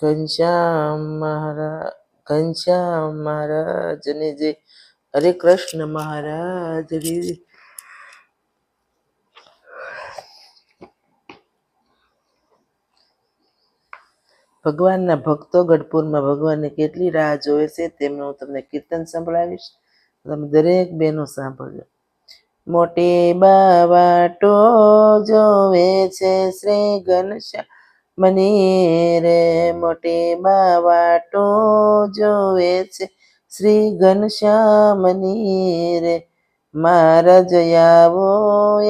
ઘનશ્યામ મહારાજ ઘનશ્યામ જય હરે કૃષ્ણ મહારાજની. ભગવાનના ભક્તો ગઢપુરમાં ભગવાનને કેટલી રાહ જોવે છે તેમનું હું તમને કીર્તન સંભળાવીશ તમે દરેક બહેનો સાંભળજો મોટી બાવાટો જોવે છે શ્રી ઘનશ્યામ મની રે મોટી બાવાટો જોવે છે. શ્રી ઘનશ્યામની રે મારા જયાવો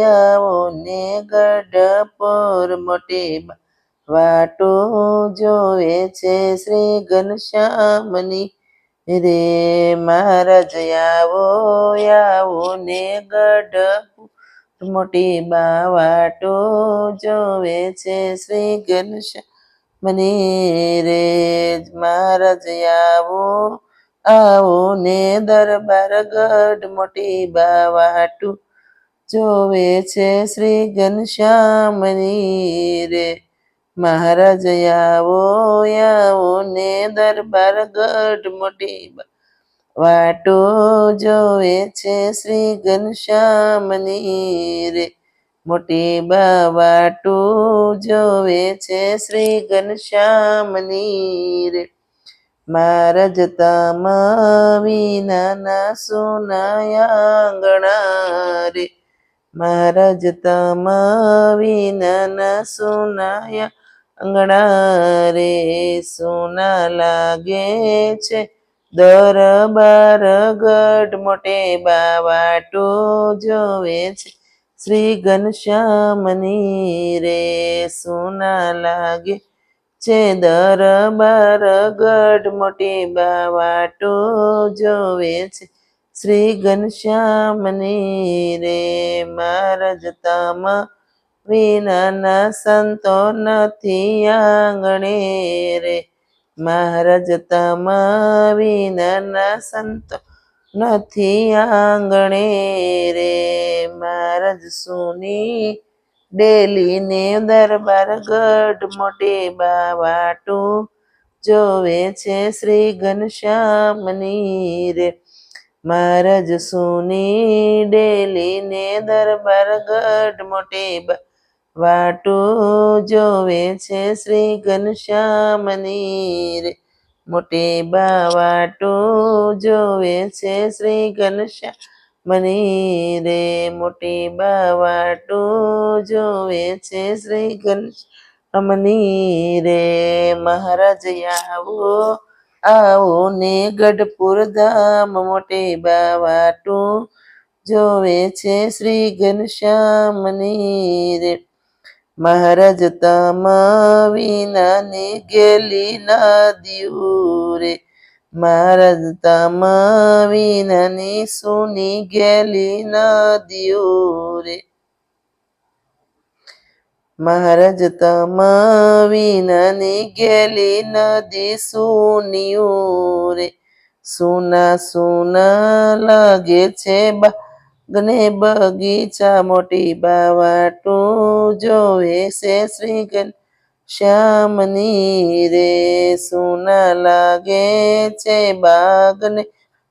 આવો ને ગઢપોર મોટી વાટો જોવે છે. શ્રી ઘનશ્યામની રે મારા જયાવો આવો ને ગઢ મોટી બાવાટો જોવે છે શ્રી ઘનશ્યામની રે મહારાજ આવો આવો ને દરબાર ગઢ મોટી બાવાટુ જોવે છે શ્રી ઘનશ્યામની રે મહારાજ આવો આવો ને દરબાર ગઢ મોટી બા- વાટો જોવે છે શ્રી ઘનશ્યામની રે. મોટી બા વાટો જોવે છે શ્રી ઘનશ્યામની રે. મહારાજ તમા વિનાના સોનાયાંગણા રે. મહારાજ તમા વિનાના સુનાયા અંગણા રે. સોના લાગે છે દરબાર ગઢ મોટે બાવાટો જોવે છે. શ્રી ઘનશ્યામની રે સુના લાગે છે. દરબાર ગઢ મોટી બાવાટો જોવે છે. શ્રી ઘનશ્યામની રે મારા જતામાં વિનાના સંતો નથી આંગણે રે. મહારાજ તમા વિના સંતો નથી આંગણે રે. મહારાજ સુની ડેલી ને દરબાર ગઢ મોટે બાવાટું જોવે છે શ્રી ઘનશ્યામની રે. મહારાજ સુની ડેલી ને દરબાર ગઢ મોટે બા- વાટું જોવે છે શ્રી ઘનશ્યામની રે મોટે બા જોવે છે શ્રી ઘનશ્યામની રે મોટી બા જોવે છે શ્રી ઘનશ્યામની રે મહારાજ આવો આવો ને ગઢપુર ધામ. મોટે બા જોવે છે શ્રી ઘનશ્યામની રે મહારાજ તમા વિનાની ગેલી નદીઓ રે મહારાજ તમા સુની ગેલી નદીઓ રે મહારાજ તમા વિનાની ગેલી નદી સુનિયું રે સુના સુના લાગે છે બાગને બગીચા મોટી બાવાટું જોવે છે શ્રી શ્યામની રે સુના લાગે છે બાગને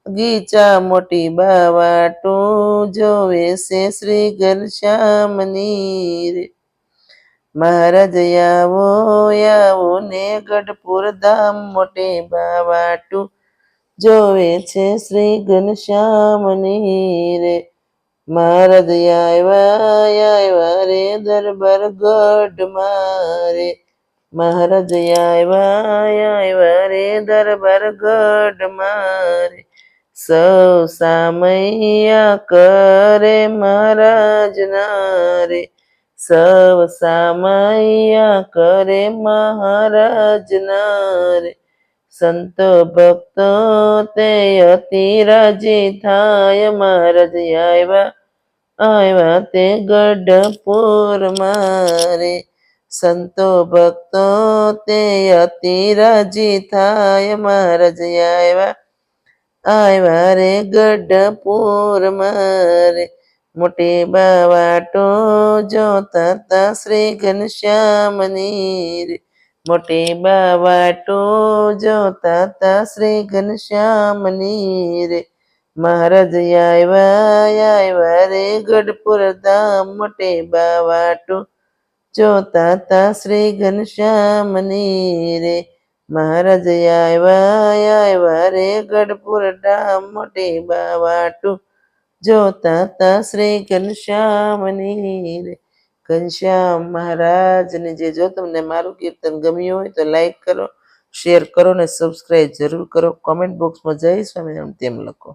ગીચા મોટી બાવાટું જોવે છે શ્રી ઘનશ્યામની રે મહારાજ આવો આવો ને ગઢપુર ધામ મોટે બાવાટું જોવે છે શ્રી ઘનશ્યામની રે મહારાજ આવ્યા આવ્યા રે દરબાર ગઢ મારે. મહારાજ આવ્યા આવ્યા રે દરબાર ગઢ મારે. સૌ સામૈયા કરે મહારાજ રે સૌ સામૈયા કરે મહારાજ રે સંતો ભક્તો તે અતિ રાજી થાય. મહારાજ આવ્યા આવ્યા તે ગઢપુર મારે. સંતો ભક્તો તે અતિ રાજી થાય. મહારાજ આવ્યા આવ્યા રે ગઢપુર મારે. મોટી બાવાટો જોતા તા શ્રી ઘનશ્યામની રે મોટી બાવાટું જોતા તા શ્રી ઘનશ્યામની રે. મહારાજ આવ્યા આવ્યા રે ગઢપુર ધામ. મોટી બાવાટું જોતા તા શ્રી ઘનશ્યામની રે. મહારાજ આવ્યા આવ્યા રે ગઢપુર ધામ. મોટી બાવાટું જોતા તા શ્રી ઘનશ્યામની રે. ઘનશ્યામ મહારાજની જે જો તમને મારું કીર્તન ગમ્યું હોય તો લાઈક કરો શેર કરો ને સબસ્ક્રાઈબ જરૂર કરો. કોમેન્ટ બોક્સમાં જય સ્વામિનારાયણ તેમ લખો.